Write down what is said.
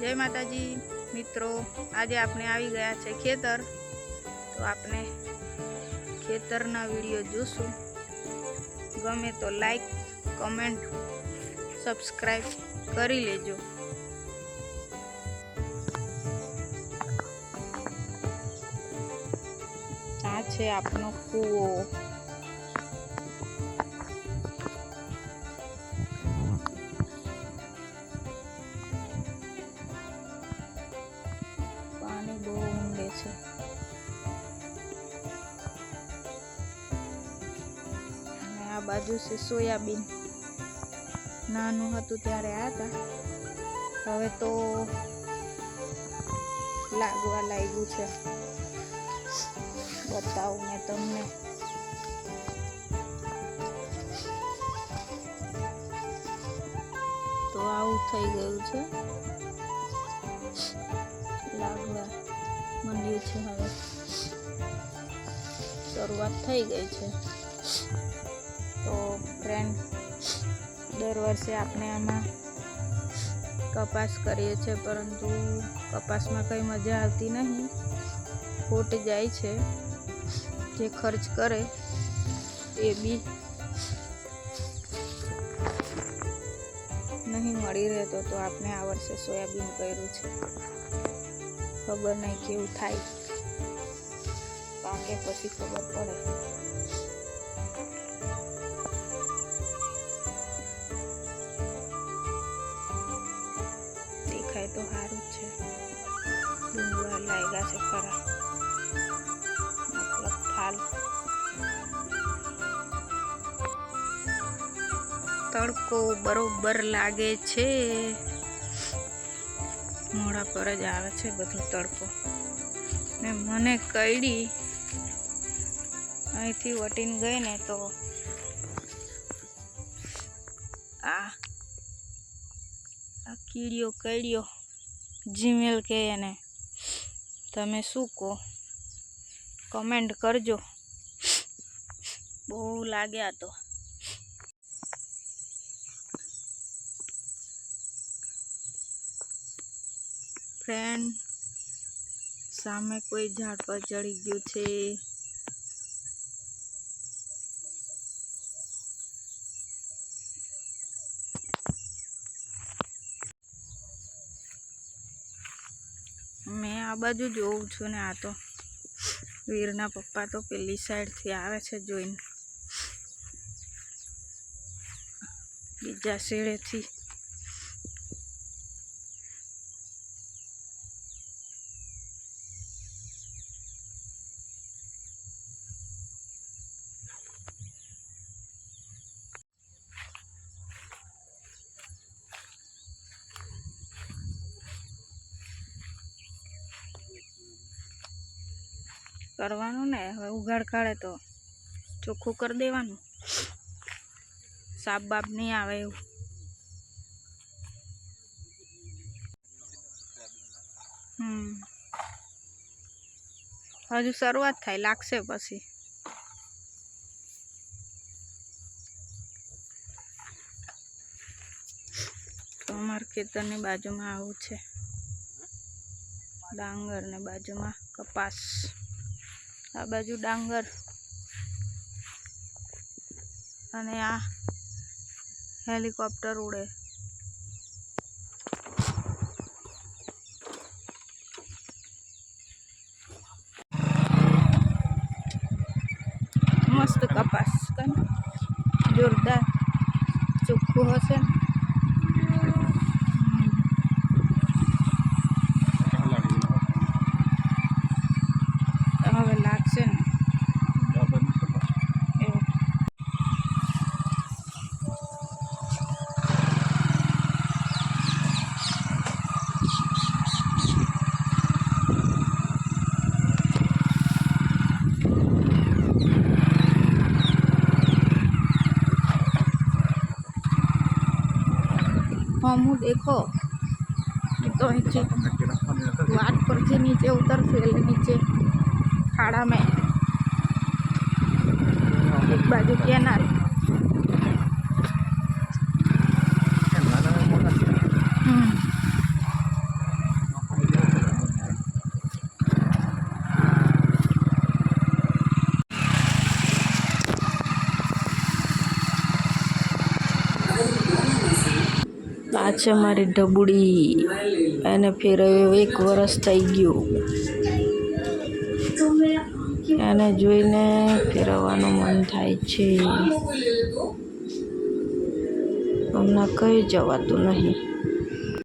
જય માતાજી. મિત્રો, આજે આપણે આવી ગયા છે ખેતર. તો આપણે ખેતરના વીડિયો જોશું. ગમે તો લાઈક કમેન્ટ સબસ્ક્રાઈબ કરી લેજો. આ છે આપનો કૂવો. બાજુ છે સોયાબીન. નાનું હતું ત્યારે આ હતા. હવે તો લાગવા લાગ્યું છે. બતાવું મેં તમને. તો આવું થઈ ગયું છે. લાગવા માંડ્યું છે હવે. શરૂઆત થઈ ગઈ છે. ફ્રેન્ડ દર વર્ષે આપણે આમાં કપાસ કરીએ છીએ, પરંતુ કપાસમાં કંઈ મજા આવતી નહીં. ખોટ જાય છે, જે ખર્ચ કરે એ બી નહીં મળી રહેતો તો આપણે આ વર્ષે સોયાબીન કર્યું છે. ખબર નહીં કેવું થાય. પાકે પછી ખબર પડે. તડકો બરોબર લાગે છે. મોડા પર જ આવે છે બધો તડકો. ને મને કઈડી અહીંથી વટીને ગઈ ને તો આ આ કીડીઓ કઈડીઓ જીમેલ કે એને. તમે શું કહો? કમેન્ટ કરજો. બહુ લાગ્યા તો. ફ્રેન્ડ સામે કોઈ ઝાડ પર ચડી ગયું છે. મેં આ બાજુ જોઉં છું ને આ તો વીરના પપ્પા તો પેલી સાઈડથી આવે છે જોઈને. બીજા શેડેથી કરવાનું ને, હવે ઉઘાડ કાઢે તો ચોખ્ખું કરી દેવાનું. સાપ બાપ નહીં આવે એવું. હમ. હજુ શરૂઆત થાય, લાગશે પછી. તો અમારા ખેતરની બાજુમાં આવું છે. ડાંગર ને બાજુમાં કપાસ. આ બાજુ ડાંગર. અને આ હેલિકોપ્ટર ઉડે. મસ્ત કપાસ. જોરદાર. ચોખ્ખું હશે ને? હમું દેખો. તો નીચે વાટ પરથી નીચે ઉતરશે એટલે નીચે ખાડામાં એક બાજુ કેનાલ હમ છે મારી ઢબુડી એને ફેરવ્યો એક વરસ થઈ ગયું. એને જોઈને ફેરવવાનું મન થાય છે. હમણાં કઈ જવાતું નહીં.